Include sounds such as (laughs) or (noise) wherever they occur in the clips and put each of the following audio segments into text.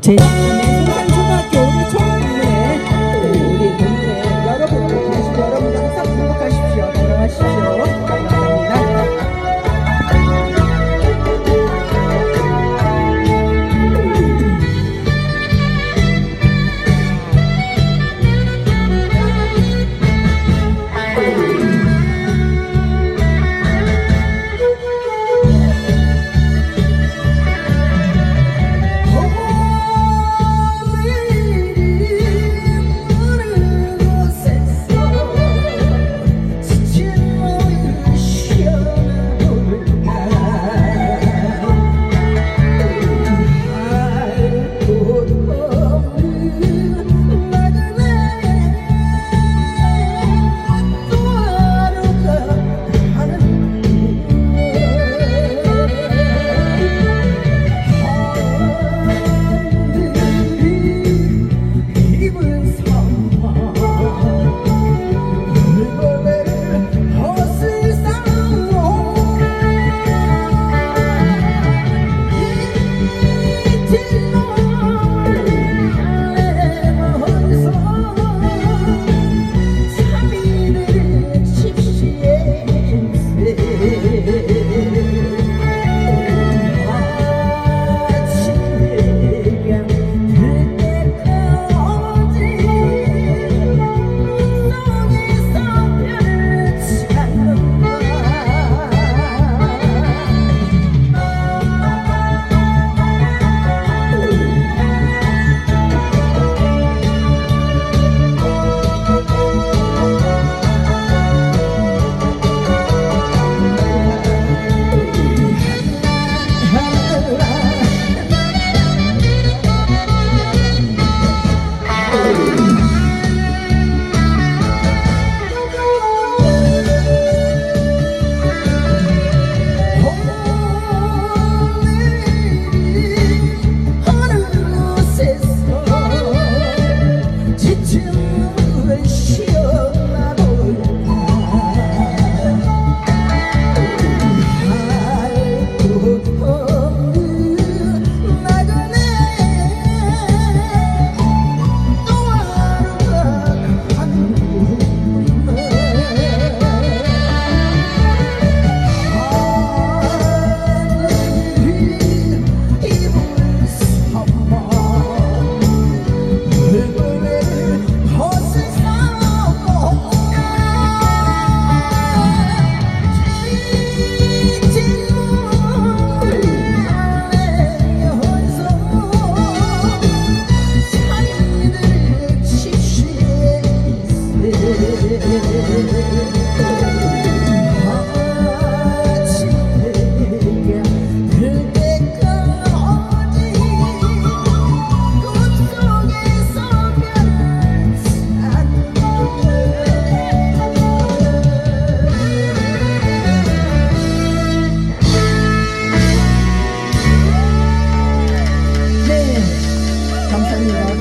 제 소산초등학교 우리 총무회 우리 동네 여러분들 계신 여러분 항상 행복하십시오. 건강하십시오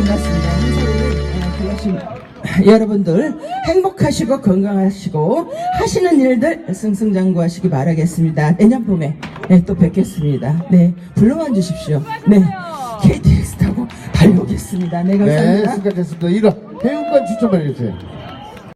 항상 그러신 (laughs) 여러분들 행복하시고 건강하시고 하시는 일들 승승장구하시기 바라겠습니다. 내년 봄에 네, 또 뵙겠습니다. 네, 불러만 주십시오. 네, KTX 타고 달려오겠습니다. 네, 네, 감사합니다. 수고하셨습니다. 1화 회원권 추첨해 주세요.